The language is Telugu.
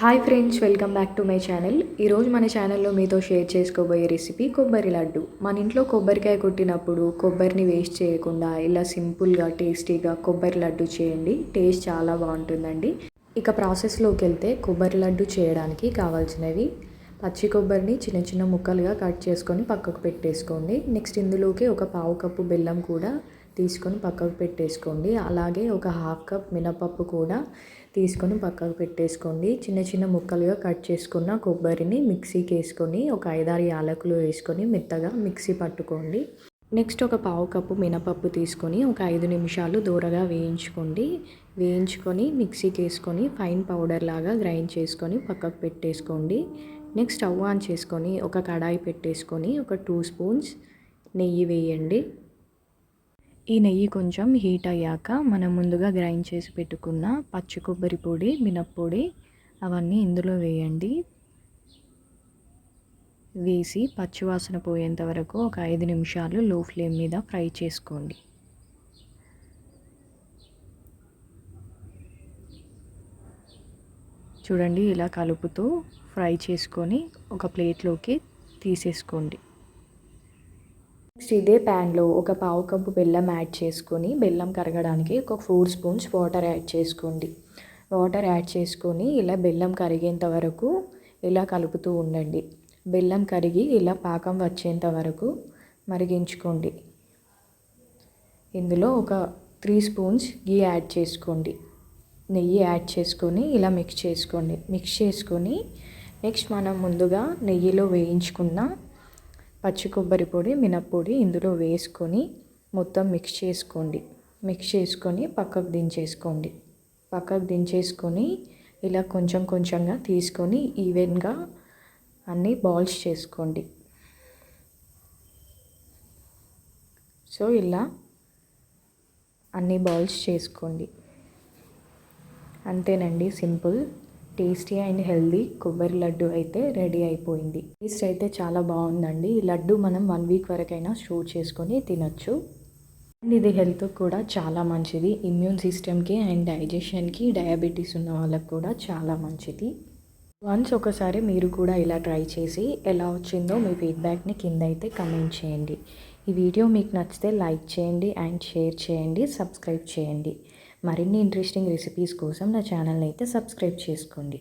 Hi friends welcome back to my channel ఈరోజు మన ఛానల్లో మీతో షేర్ చేసుకోబోయే రెసిపీ కొబ్బరి లడ్డు. మన ఇంట్లో కొబ్బరికాయ కొట్టినప్పుడు కొబ్బరిని వేస్ట్ చేయకుండా ఇలా సింపుల్గా టేస్టీగా కొబ్బరి లడ్డు చేయండి. టేస్ట్ చాలా బాగుంటుందండి. ఇక ప్రాసెస్లోకి వెళ్తే కొబ్బరి లడ్డు చేయడానికి కావాల్సినవి పచ్చి కొబ్బరిని చిన్న చిన్న ముక్కలుగా కట్ చేసుకొని పక్కకు పెట్టేసుకోండి. నెక్స్ట్ ఇందులోకి ఒక పావు కప్పు బెల్లం కూడా తీసుకొని పక్కకు పెట్టేసుకోండి. అలాగే ఒక హాఫ్ కప్ మినపప్పు కూడా తీసుకొని పక్కకు పెట్టేసుకోండి. చిన్న చిన్న ముక్కలుగా కట్ చేసుకున్న కొబ్బరిని మిక్సీకి వేసుకొని ఒక ఐదారు యాలకులు వేసుకొని మెత్తగా మిక్సీ పట్టుకోండి. నెక్స్ట్ ఒక పావు కప్పు మినపప్పు తీసుకొని ఒక ఐదు నిమిషాలు దూరగా వేయించుకోండి. వేయించుకొని మిక్సీకి వేసుకొని ఫైన్ పౌడర్ లాగా గ్రైండ్ చేసుకొని పక్కకు పెట్టేసుకోండి. నెక్స్ట్ స్టవ్ ఆన్ చేసుకొని ఒక కడాయి పెట్టేసుకొని ఒక టూ స్పూన్స్ నెయ్యి వేయండి. ఈ నెయ్యి కొంచెం హీట్ అయ్యాక మనం ముందుగా గ్రైండ్ చేసి పెట్టుకున్న పచ్చి కొబ్బరి పొడి మినప్పొడి అవన్నీ ఇందులో వేయండి. వేసి పచ్చివాసన పోయేంత వరకు ఒక ఐదు నిమిషాలు లో ఫ్లేమ్ మీద ఫ్రై చేసుకోండి. చూడండి ఇలా కలుపుతూ ఫ్రై చేసుకొని ఒక ప్లేట్లోకి తీసేసుకోండి. నెక్స్ట్ ఇదే ప్యాన్లో ఒక పావు కప్పు బెల్లం యాడ్ చేసుకొని బెల్లం కరగడానికి ఒక ఫోర్ స్పూన్స్ వాటర్ యాడ్ చేసుకోండి. వాటర్ యాడ్ చేసుకొని ఇలా బెల్లం కరిగేంత వరకు ఇలా కలుపుతూ ఉండండి. బెల్లం కరిగి ఇలా పాకం వచ్చేంత వరకు మరిగించుకోండి. ఇందులో ఒక త్రీ స్పూన్స్ గీ యాడ్ చేసుకోండి. నెయ్యి యాడ్ చేసుకొని ఇలా మిక్స్ చేసుకోండి. మిక్స్ చేసుకొని నెక్స్ట్ మనం ముందుగా నెయ్యిలో వేయించుకున్న పచ్చి కొబ్బరి పొడి మినప్పొడి ఇందులో వేసుకొని మొత్తం మిక్స్ చేసుకోండి. మిక్స్ చేసుకొని పక్కకు దించేసుకోండి. పక్కకు దించేసుకొని ఇలా కొంచెం కొంచెంగా తీసుకొని ఈవెన్గా అన్నీ బాల్స్ చేసుకోండి. సో ఇలా అన్ని బాల్స్ చేసుకోండి. అంతేనండి సింపుల్. టేస్టీ అండ్ హెల్దీ కొబ్బరి లడ్డు అయితే రెడీ అయిపోయింది. టేస్ట్ అయితే చాలా బాగుందండి. ఈ లడ్డు మనం వన్ వీక్ వరకైనా స్టోర్ చేసుకొని తినొచ్చు. అండ్ ఇది హెల్త్ కూడా చాలా మంచిది. ఇమ్యూన్ సిస్టమ్కి అండ్ డైజెషన్కి డయాబెటీస్ ఉన్న వాళ్ళకి కూడా చాలా మంచిది. వన్స్ ఒకసారి మీరు కూడా ఇలా ట్రై చేసి ఎలా వచ్చిందో మీ ఫీడ్బ్యాక్ని కింద అయితే కమెంట్ చేయండి. ఈ వీడియో మీకు నచ్చితే లైక్ చేయండి అండ్ షేర్ చేయండి. సబ్స్క్రైబ్ చేయండి. మరిన్ని ఇంట్రెస్టింగ్ రెసిపీస్ కోసం నా ఛానల్ని అయితే సబ్స్క్రైబ్ చేసుకోండి.